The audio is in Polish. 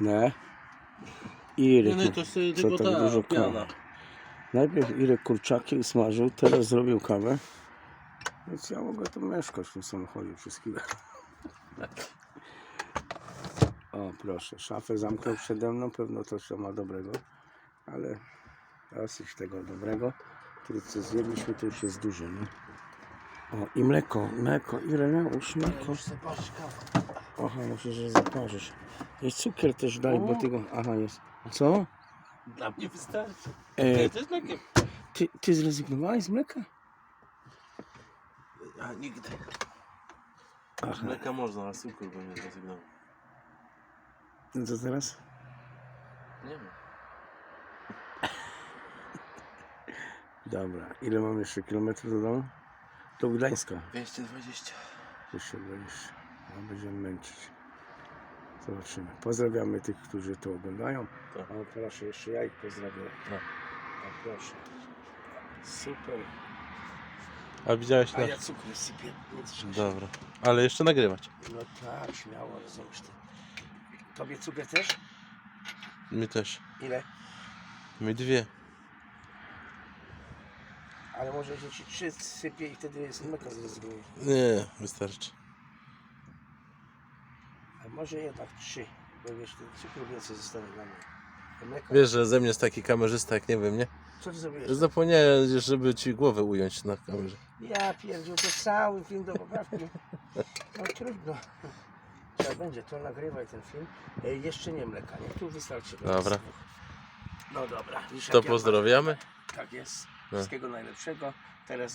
Nie. Irek, Nie, nie, to sobie co tylko tak ta dużo piana. kawy. Najpierw Irek kurczaki usmażył, teraz zrobił kawę. Więc ja mogę tu mieszkać w tym samochodzie przez chwilę. O proszę, szafę zamknął przede mną, pewno to co ma dobrego, ale dosyć tego dobrego, który co zjedliśmy to już jest dużo, nie? O i mleko, mleko, Ireneusz, mleko. Aha, myślę, że zaparzysz. I cukier też daj, bo ty go... Aha, jest. Co? Dla mnie wystarczy. E, to jest takie... ty, ty zrezygnowałeś z mleka? A nigdy. Aha, Mleka można, a cukru bym nie zrezygnował. no co teraz? Nie wiem. Dobra, ile mam jeszcze kilometrów do domu? Do Gdańska. 220. Jeszcze 20. No, będziemy męczyć. Zobaczymy. Pozdrawiamy tych, którzy to oglądają. Tak. O, proszę, jeszcze ja ich pozdrawiam. No. O, proszę. Super. A widziałeś A na... ja cukru sypię. Nic. Dobra. Ale jeszcze nagrywać. No tak, śmiało, to. Tobie cukier też? Mi też. Ile? Mi dwie. Ale może że ci trzy sypie i wtedy z mleka zrezygnuje. Nie, wystarczy. A może jednak trzy, bo wiesz, ten cukru więcej zostanie dla mnie. A Mleka. Wiesz, że ze mnie jest taki kamerzysta, jak nie wiem, nie? Co ty zrobiłeś? Zapomniałem, żeby ci głowę ująć na kamerze. Ja pierdził, to cały film do poprawki. No trudno. Trzeba będzie, to nagrywaj ten film. E, jeszcze nie mleka, nie? Tu wystarczy. Dobra. No dobra. To ja pozdrawiamy. Tak jest. No. Wszystkiego najlepszego. Teraz